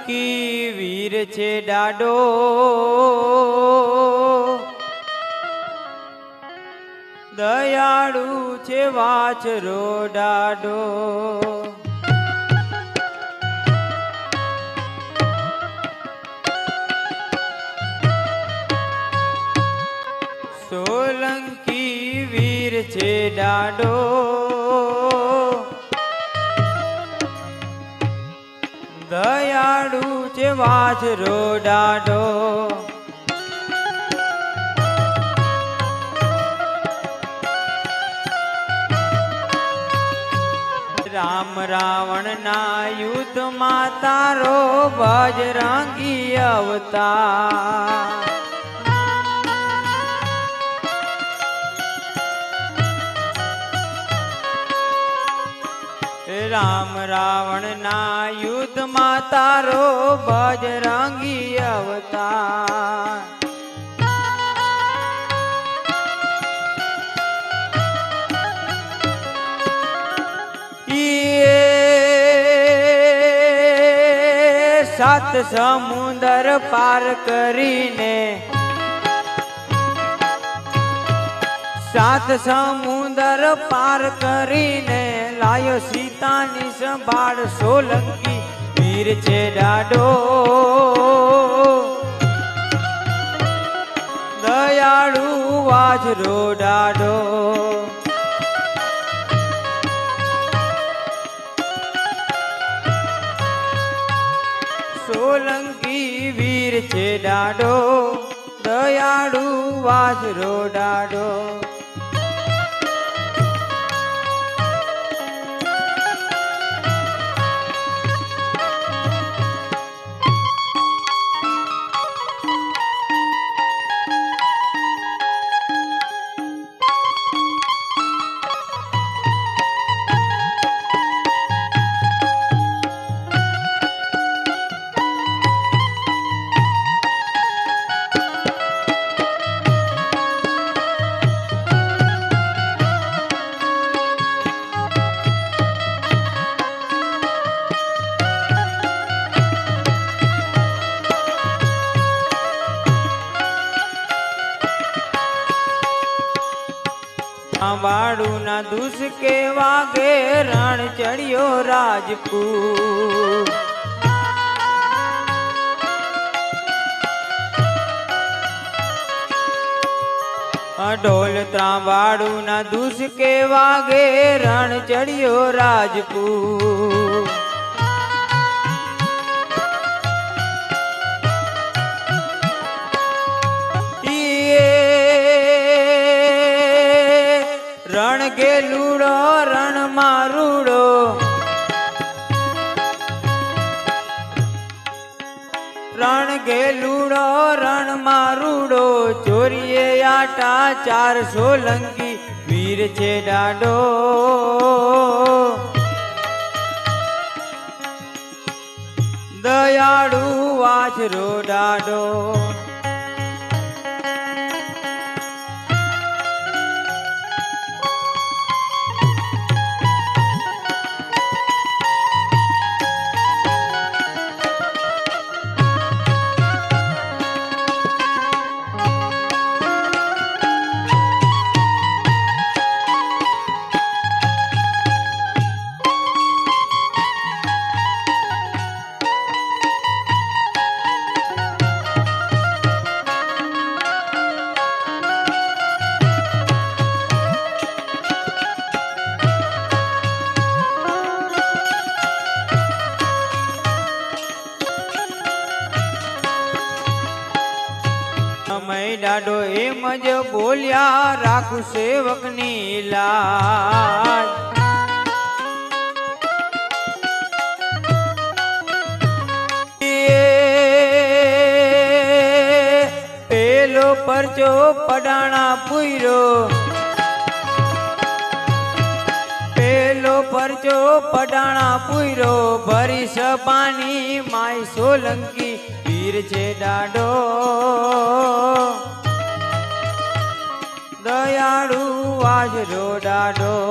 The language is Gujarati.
સોલંકી વીર છે ડાડો? દયાળુ છે વાછરો ડાડો? સોલંકી વીર છે ડાડો? દયાળુ છે વાછરો ડાડો રામ રાવણ ના યુદ્ધમાં તારો બજરંગી અવતાર. રામ રાવણ ના યુદ્ધમાં તારો બજરંગી અવતાર. સાત સમુદર પાર કરીને સાત સમુદર પાર કરીને લાયો સીતાની સંભાળ સોલંકી વીર છે ડાડો. દયાળુ વાજરો ડાડો. સોલંકી વીર છે ડાડો, દયાળુ વાજરો ડાડો. વાળું ના દુષ્કે વાગે રણ ચડ્યો રાજપૂત. ઢોલ ત્રાંબાડું ના દુષ્કે વાગે રણ ચડ્યો રાજપૂત. રણ લૂડો રણ મારુડો રણ ગેલુડો રણ મારુડો ચોરીએ આટા ચાર સોલંકી વીર છે ડાડો. દયાળુ વાછરો ડાડો. જ બોલ્યા, રાખું સેવકની લાજ. પેલો પરચો પડાણા પૂરો પેલો પરચો પડાણા પૂરો ભરી સપાની માય સોલંકી વીર છે ડાડો દયાળુ વાજરો ડાડો